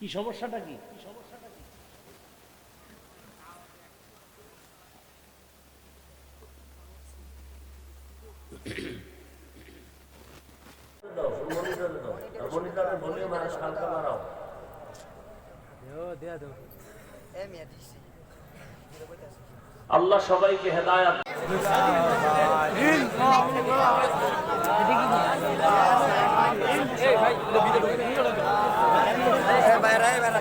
কি সমস্যাটা কি? আল্লাহ সবাইকে হেদায়াত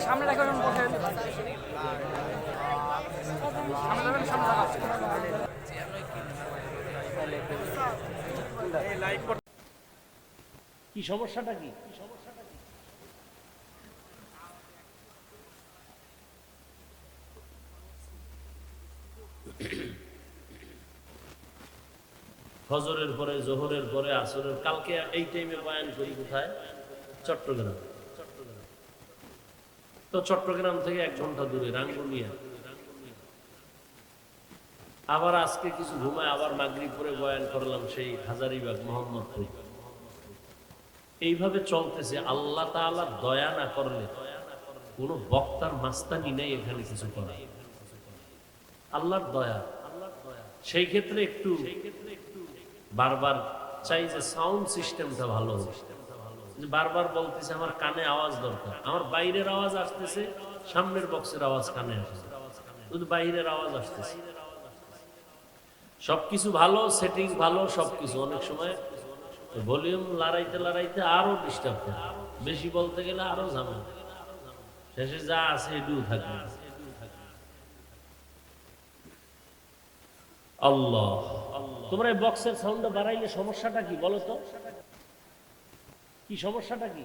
সামনে রাখবেন সামনে কি সমস্যাটা কি? ফজরের পরে জোহরের পরে আসরের কালকে এই টাইমে বয়ান করি কোথায়? চট্টগ্রাম। তো চট্টগ্রাম থেকে এক ঘণ্টা দূরে, রাঙ্গুনিয়া। আবার আজকে কিছু ঘুমায়, আবার মাগরিপুরে বয়ান করলাম সেই হাজারিবাগ, মোহাম্মদপুর। এইভাবে চলতেছে, আল্লাহ তাআলা দয়া না করলে কোন বক্তার মাস্তানি নেই এখানে কিছু করা আল্লাহর দয়া। সেই ক্ষেত্রে একটু বারবার চাই যে সাউন্ড সিস্টেমটা ভালো হোক। বারবার বলতেছে, আমার কানে আওয়াজ দরকার। আমার বাইরের আওয়াজ আসতেছে, সামনের বক্সের আওয়াজ কানে আসছে। শুধু বাইরের আওয়াজ আসতেছে। সবকিছু ভালো সেটিং ভালো, সবকিছু। অনেক সময় ভলিউম লড়াইতে লড়াইতে আরও ডিস্টার্ব করে। বেশি বলতে গেলে আরও ঝামেলা। শেষে যা আছে এটুকু থাকবে। আল্লাহ। তোমরা এই বক্সের সাউন্ডটা বাড়াইলে সমস্যাটা কি বলো তো? কি সমস্যাটা কি?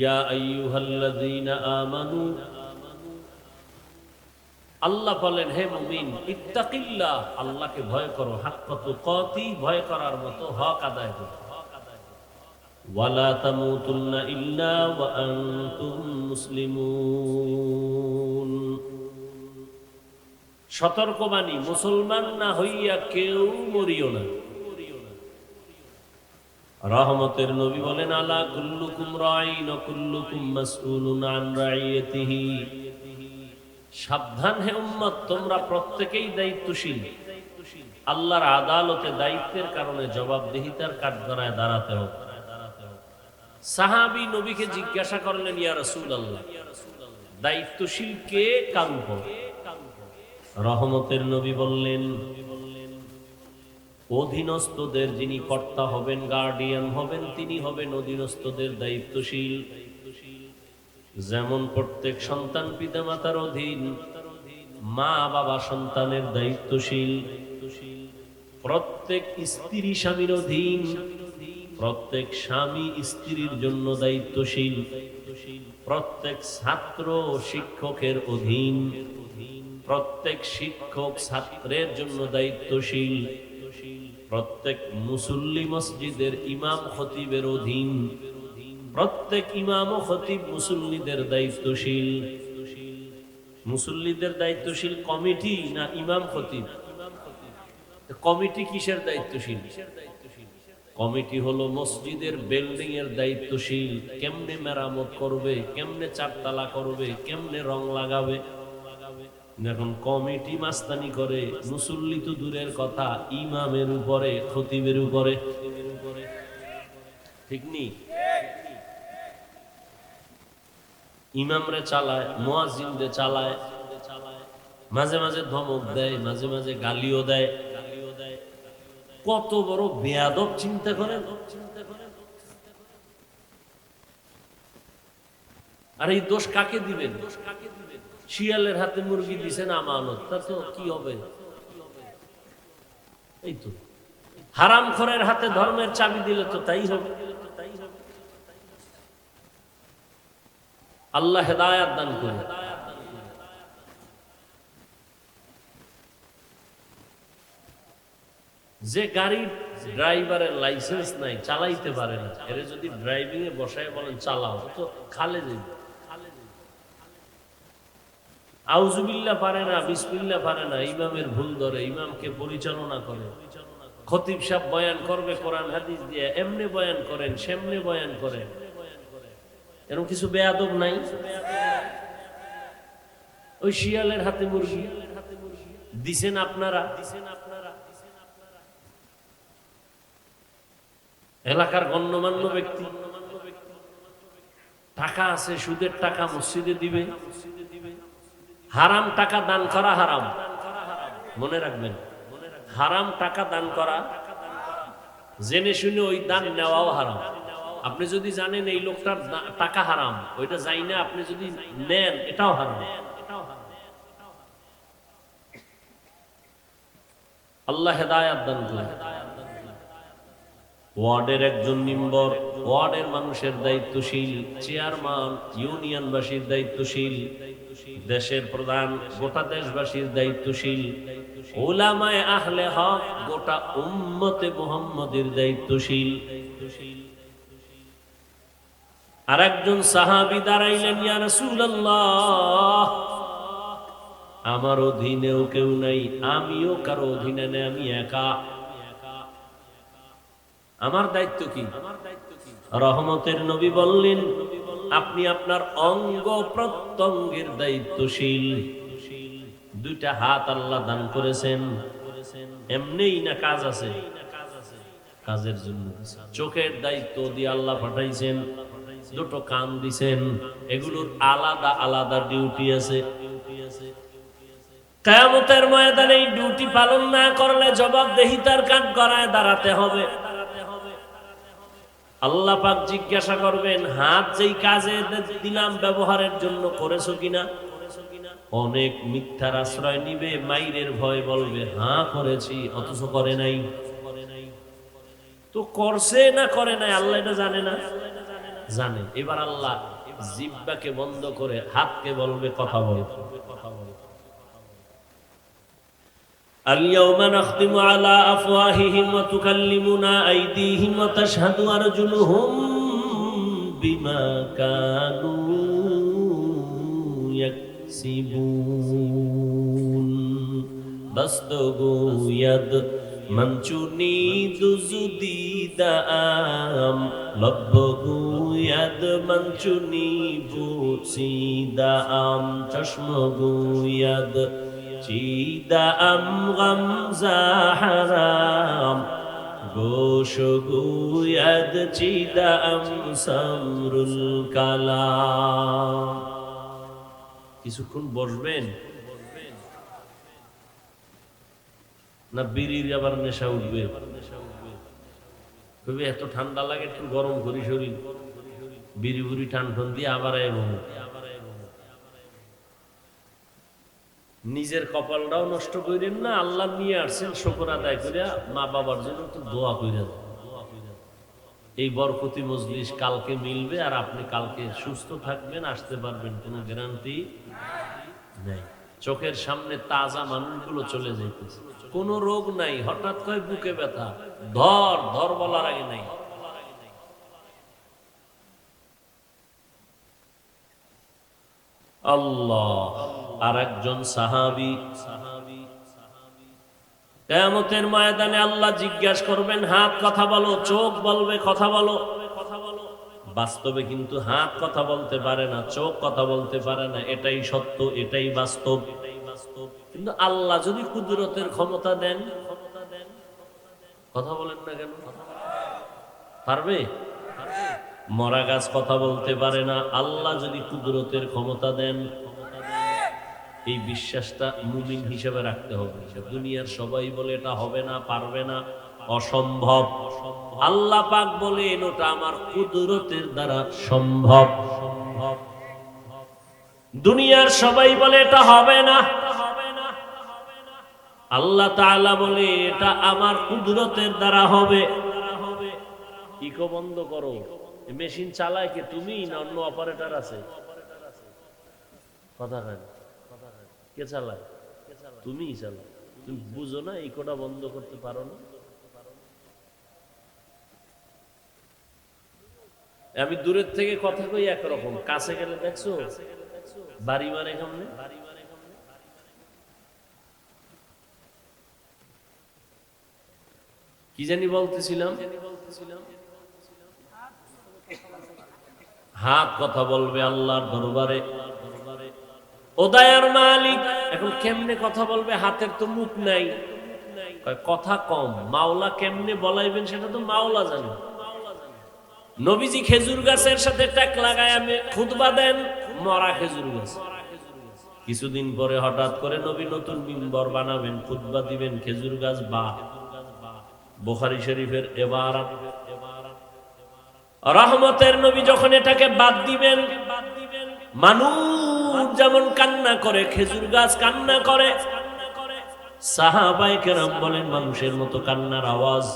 ইয়া আমানু। আল্লাহ বলেন, হে মুমিন, ইত্তাকিল্লাহ, আল্লাহকে ভয় করো। হাক্কা তুকাতি, ভয় করার মতো হক আদায় করো। তামুতুন্না ইল্লা ওয়া আনতুম মুসলিমুন। সতর্কবাণী, মুসলমান না হইয়া কেউ মরিও না। রহমতের নবী বলেন, আলা কুল্লুকুম রাইন কুল্লুকুম মাসউলুন আন রাইয়াতিহি। সাবধান হে উম্মত, তোমরা প্রত্যেকেই দায়িত্বশীল। আল্লাহর আদালতে দায়িত্বের কারণে জবাবদিহিতার কাঠগড়ায় দাঁড়াতে হবে। সাহাবি নবীকে জিজ্ঞাসা করলেন, ইয়া রাসূল আল্লাহ দায়িত্বশীল কে কার উপর রহমতের নবী বললেন, অধীনস্থদের যিনি কর্তা হবেন গার্ডিয়ান হবেন, তিনি হবেন অধীনস্থদের দায়িত্বশীল। যেমন প্রত্যেক সন্তান পিতামাতার অধীন মা বাবা সন্তানের দায়িত্বশীল। প্রত্যেক স্ত্রী স্বামীর অধীন প্রত্যেক স্বামী স্ত্রীর জন্য দায়িত্বশীল। প্রত্যেক ছাত্র শিক্ষকের অধীন। প্রত্যেক শিক্ষক ছাত্রের জন্য দায়িত্বশীল। প্রত্যেক মুসল্লি মসজিদের ইমাম খতিবের অধীন। প্রত্যেক ইমাম খতিব মুসল্লিদের দায়িত্বশীল। মুসল্লিদের দায়িত্বশীল কমিটি না ইমাম খতিব? কমিটি কিসের দায়িত্বশীল? কমিটি হলো মসজিদের বিল্ডিং এর দায়িত্বশীল। কেমনে মেরামত করবে, কেমনে চারতলা করবে, কেমনে রং লাগাবে? এখন কমিটি মাস্তানি করে, মুসল্লি তো দূরের কথা, ইমামের উপরে, খতিবের উপরে। ঠিক নেই ইমামরে চালায় মোয়াজিনরে চালায়। মাঝে মাঝে ধমক দেয়, মাঝে মাঝে গালিও দেয়। কত বড় বেয়াদব চিন্তা করেন আর এই দোষ কাকে দিবেন? শিয়ালের হাতে মুরগি দিছেন আমানত তা তো কি হবে? এই তো। হারাম খরের হাতে ধর্মের চাবি দিলে তো তাই হবে। আল্লাহ হেদায়াত দান করে যে গাড়ির ড্রাইভারের লাইসেন্স নাই, চালাইতে পারে না। এর যদি ড্রাইভিং এ বসায় বলেন, চালাও। তো খালে যাবে আউজুবিল্লা পারে না বিসমিল্লা পারে না, ইমামের ভুল ধরে, ইমামকে পরিচালনা করে। খতিব সাহেব বয়ান করবে, কোরআন, হাদিস দিয়ে এমনি বয়ান করেন, সেমনি বয়ান করেন এরকম কিছু বেয়াদব নাই? ওই শিয়ালের হাতে মুরগি। দিছেন আপনারা দিছেন আপনারা? এলাকার গণ্যমান্য ব্যক্তি। টাকা আছে, সুদের টাকা মসজিদে দিবে। হারাম টাকা দান করা হারাম। মনে রাখবেন, হারাম টাকা দান করা, জেনে শুনে ওই দান নেওয়াও হারাম। আপনি যদি জানেন এই লোকটার টাকা হারাম, ওইটা যাই না আপনি যদি নেন, এটাও হারাম। আল্লাহ হেদায়াত দান করে ওয়ার্ডের একজন মেম্বার, ওয়ার্ডের মানুষের দায়িত্বশীল, চেয়ারম্যান, ইউনিয়নবাসীর দায়িত্বশীল, দেশের প্রধান, গোটা দেশবাসীর দায়িত্বশীল। ওলামায় আহলে হক গোটা উম্মতে মুহাম্মদের দায়িত্বশীল। আর একজন সাহাবি দাঁড়াইলেন, ইয়া রাসূলুল্লাহ, আমার অধীনেও কেউ নাই, আমিও কারও অধীনে নেই, আমি একা। আমার দায়িত্ব কি? রহমতের নবী বললেন, আপনি আপনার অঙ্গ প্রত্যঙ্গের দায়িত্বশীল। দুইটা হাত আল্লাহ দান করেছেন। এমনিই না কাজ আছে? কাজের জন্য। চোখের দায়িত্ব দিয়ে আল্লাহ পাঠাইছেন। দুটো কান দিছেন। এগুলোর আলাদা আলাদা ডিউটি আছে। কেয়ামতের ময়দানে এই ডিউটি পালন না করলে জবাবদেহিতার কাজ করায় দাঁড়াতে হবে। আল্লাহ পাক জিজ্ঞাসা করবেন, হাত যেই কাজে দিলাম ব্যবহারের জন্য করেছ কিনা? অনেক মিথ্যার আশ্রয় নিবে, মাইরের ভয় বলবে হ্যাঁ করেছি, অথচ করে নাই। তো করছে না করে নাই, আল্লাহ এটা জানে না? জানে। এবার আল্লাহ জিব্বাকে বন্ধ করে হাতকে বলবে কথা বল কথা বল। اليوم نختم على أفواههم وتكلمنا أيديهم وتشهد أرجلهم بما كانوا يكسبون بستغو يد من تنيد زديد آم لبغو يد من چونی بوچی دا آم تشمغو يد চিদা আম গমজা হারাম গোশ গুয়দ চিদা আম সমরুল কালাম। কিছুক্ষণ বসবেন। না বিড়ির আবার নেশা উঠবে? এত ঠান্ডা লাগে, একটু গরম করি শরীর। বিড়ি বুড়ি টান দিয়ে আবার এবং নিজের কপালটাও নষ্ট করেন না, আল্লাহ নিয়ে আসছেন শকর আদায় করে মা বাবার জন্য তো দোয়া করে এই বরকতি মজলিস কালকে মিলবে আর আপনি কালকে সুস্থ থাকবেন, আসতে পারবেন, কোনো গ্যারান্টি নেই। চোখের সামনে তাজা মানুষগুলো চলে যাইতেছে। কোনো রোগ নাই, হঠাৎ করে বুকে ব্যথা। ধর ধর বলার আগে নাই। আল্লাহ। আর একজন সাহাবি। কেয়ামতের ময়দানে আল্লাহ জিজ্ঞাসা করবেন, হাত কথা বলো, চোখ বলবে, কথা বলো। বাস্তবে কিন্তু হাত কথা বলতে পারে না, চোখ কথা বলতে পারে না, এটাই সত্য, এটাই বাস্তব। কিন্তু আল্লাহ যদি কুদরতের ক্ষমতা দেন, কথা বলেন না কেন? পারবে? মরা গাছ কথা বলতে পারে না, আল্লাহ যদি কুদরতের ক্ষমতা দেন এই বিশ্বাসটা মুমিন হিসেবে রাখতে হবে। দুনিয়ার সবাই বলে, এটা হবে না, পারবে না, অসম্ভব। আল্লাহ পাক বলেন, ওটা আমার কুদরতের দ্বারা সম্ভব। সম্ভব দুনিয়ার সবাই বলে, এটা হবে না। আল্লাহ তাআলা বলে, এটা আমার কুদরতের দ্বারা হবে। ইকো বন্ধ করো? মেশিন চালায় কি তুমি না অন্য অপারেটর আছে? কথা কেন কে চালায়? তুমিই চালাও। তুমি বুঝো না ইকোটা বন্ধ করতে পারো না। আমি দূরের থেকে কথা কই একরকম। কাছে গেলে দেখছ? বাড়ি মানে কেমনে কি জানি বলতেছিলাম? হাত কথা বলবে আল্লাহর দরবারে। ও দয়ার মালিক, এখন কেমনে কথা বলবে? হাতের তো মুখ নাই। কথা কম। মাওলা কেমনে বলাইবেন সেটা তো মাওলা জানে। নবীজি খেজুর গাছের সাথে ট্যাক লাগায় আমি খুতবা দেন, মরা খেজুর গাছ। কিছুদিন পরে হঠাৎ করে নবী নতুন মিম্বর বানাবেন, খুতবা দিবেন, খেজুর গাছ বা বোখারি শরীফের এবার রহমতের নবী যখন এটাকে বাদ দিবেন, মানুষ যেমন কান্না করে, খেজুর গাছ কান্না করে। সাহাবাই কেরাম বলেন, মানুষের মতো কান্নার আওয়াজ।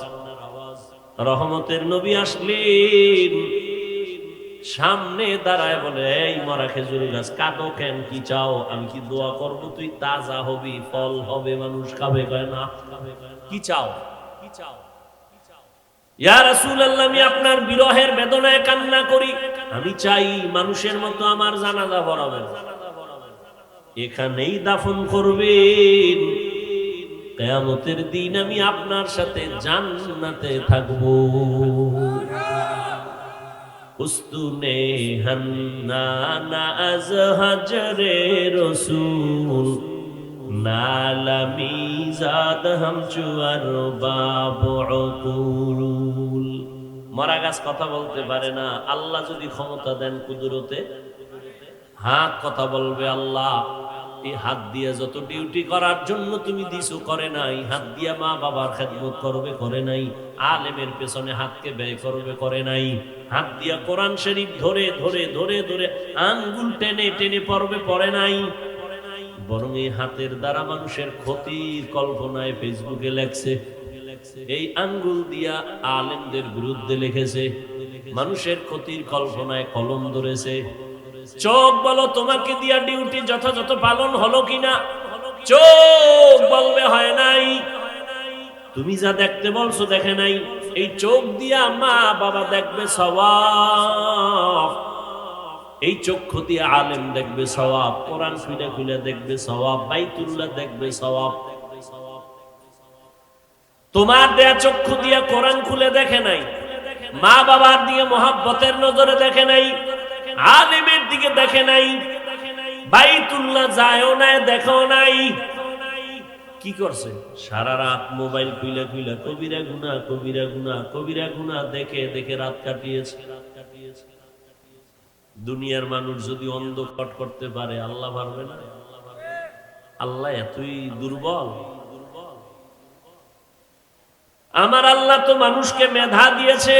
রহমতের নবী আসলেন। সামনে দাঁড়ায় বলে, এই মরা খেজুর গাছ কাটো কেন? কি চাও? আমি কি দোয়া করব? তুই তাজা হবি, ফল হবে, মানুষ খাবে। কয়, না, কি চাও? কি চাও আমি আপনার বিরহের বেদনায় কান্না করি। আমি চাই মানুষের মতো আমার জানাজা পড়াবেন এখানেই দাফন করবেন। কেয়ামতের দিন আমি আপনার সাথে জান্নাতে থাকব। উস্তুনে হান্না না আজ হাজরে রসুল নালামি জাদ হাম চুয়ার বাবুল মরা গাছ কথা বলতে পারে না। আল্লাহ যদি ক্ষমতা দেন কুদরতে, হাত কথা বলবে আল্লাহ। এই হাত দিয়ে যত ডিউটি করার জন্য তুমি দিছো, করে নাই। হাত দিয়া মা বাবার খেদমত করবে, করে নাই। আলেমের পেছনে হাতকে ব্যয় করবে, করে নাই। হাত দিয়া কোরআন শরীফ ধরে ধরে ধরে ধরে আঙ্গুল টেনে টেনে পড়বে, পড়ে নাই। বরং এই হাতের দ্বারা মানুষের ক্ষতির কল্পনায় ফেসবুকে লেখছে, এই আঙ্গুল দিয়া আলেমদের বিরুদ্ধে লিখেছে, মানুষের ক্ষতির কল্পনায় কলম ধরেছে। চোখ বলো, তোমাকে দিয়া ডিউটি যথাযথ পালন হলো কিনা? চোখ বলবে, হয় নাই। তুমি যা দেখতে বলছো, দেখে নাই। এই চোখ দিয়া মা বাবা দেখবে সবাব এই চক্ষু দিয়ে আলেম দেখবে সবাব কোরআন খুলে খুলে দেখবে সবাব বাইতুল্লাহ দেখবে সবাব তোমার দেয়া চক্ষু দিয়ে কোরআন খুলে দেখে নাই। মা বাবার দিয়ে মহাব্বতের নজরে দেখে নাই। আলেমের দিকে দেখে নাই। বাইতুল্লাহ যায়ও নাই দেখো নাই। কি করছে? সারা রাত মোবাইল খুইলা খুইলা কবিরা গুনা কবিরা গুনা কবিরা গুনা দেখে দেখে রাত কাটিয়েছে। দুনিয়ার মানুষ যদি অন্ধ কট করতে পারে, আল্লাহ পারবে না। আল্লাহ এতই দুর্বল। আমার আল্লাহ তো মানুষকে মেধা দিয়েছে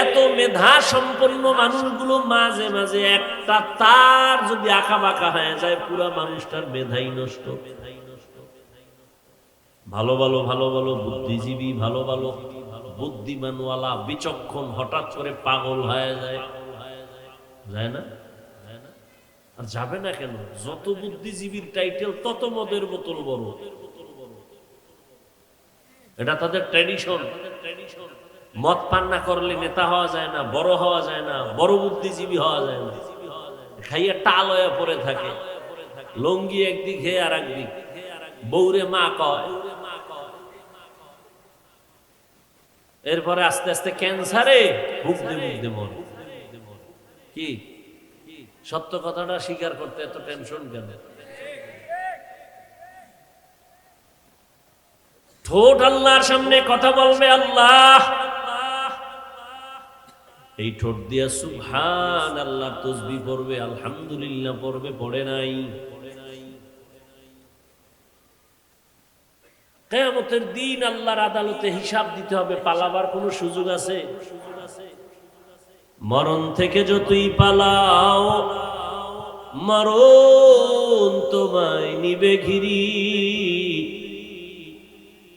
এত মেধা সম্পন্ন মানুষগুলো মাঝে মাঝে একটা তার যদি আঁকা বাঁকা হয়ে যায়, পুরা মানুষটার মেধাই নষ্ট। ভালো ভালো ভালো ভালো বুদ্ধিজীবী, ভালো ভালো বুদ্ধিমানওয়ালা, বিচক্ষণ, হঠাৎ করে পাগল হয়ে যায়। যায় না? আর যাবে না কেন? যত বুদ্ধিজীবীর টাইটেল তত মদের বোতল বড়। এটা তাদের ট্র্যাডিশন মদ পান না করলে নেতা হওয়া যায় না, বড় হওয়া যায় না, বড় বুদ্ধিজীবী হওয়া যায় না। খাইয়ে টাল হয়ে পড়ে থাকে। লঙ্গি একদিক, হে আর একদিক। বৌরে মা কয়। এরপরে আস্তে আস্তে ক্যান্সারে ভুগতে ভুগতে মরে। কি? সত্য কথাটা স্বীকার করতে এত টেনশন কেন? ঠোঁট আল্লাহর সামনে কথা বলবে আল্লাহ। এই ঠোঁট দিয়া সুবহান আল্লাহ তসবি পড়বে, আলহামদুলিল্লাহ পড়বে, পড়ে নাই। কেয়ামতের দিন আল্লাহর আদালতে হিসাব দিতে হবে, পালাবার কোনো সুযোগ আছে? মরণ থেকে যতই পালাও, মরণ তোমায় নিবে ঘিরি।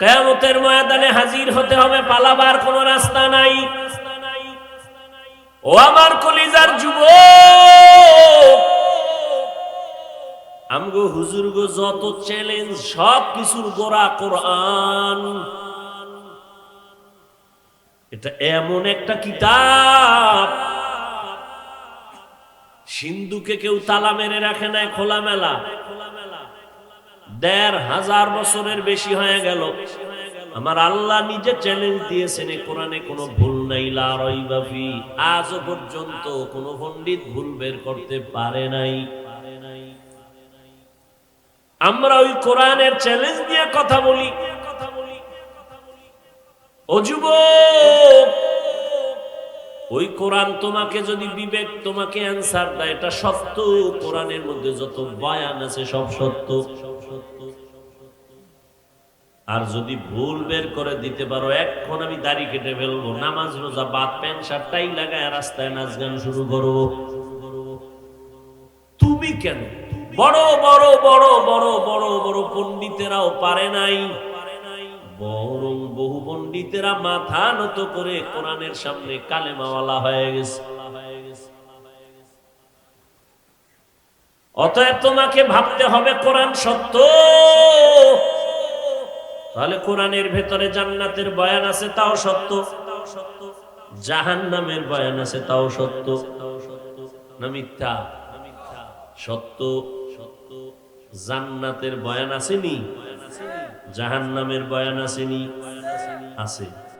কেয়ামতের ময়দানে হাজির হতে হবে, পালাবার কোনো রাস্তা নাই। ও আমার কলিজার যুব আমগো হুজুর গো, যত চ্যালেঞ্জ সব কিছুর গোড়া কোরআন। এটা এমন একটা কিতাব, সিন্ধুকে কেউ তালা মেরে রাখে নাই খোলামেলা। দেড় হাজার বছরের বেশি হয়ে গেল। আমার আল্লাহ নিজে চ্যালেঞ্জ দিয়েছেন কোরআনে কোনো ভুল নাই লারই বাফি আজও পর্যন্ত কোনো পণ্ডিত ভুল বের করতে পারে নাই। আমরা ওই কোরআনের চ্যালেঞ্জ দিয়ে কথা বলি। ও যুবক ওই কোরআন তোমাকে যদি বিবেক তোমাকে অ্যান্সার দেয়। এটা সত্য। কোরআনের মধ্যে যত বয়ান আছে, সব সত্য। আর যদি ভুল বের করে দিতে পারো এখন আমি দাড়ি কেটে ফেলব। নামাজ, রোজা বাদ প্যান্ট শার্টটাই লাগায় রাস্তায় নাচ গান শুরু করো তুমি কেন? বড় বড় বড় বড় বড় বড় পণ্ডিতেরাও পারে নাই। বরং বহু পণ্ডিতেরা মাথা নত করে কোরআনের সামনে কালেমাওয়ালা হয়ে গেছে। অতএব তোমাকে ভাবতে হবে কোরআন সত্য। তাহলে কোরআনের ভেতরে জান্নাতের বয়ান আছে, তাও সত্য। জাহান নামের বয়ান আছে, তাও সত্য। না মিথ্যা? সত্য সত্য। জান্নাতের বয়ান আসেনি? জাহান নামের বয়ান আসেনি? আছে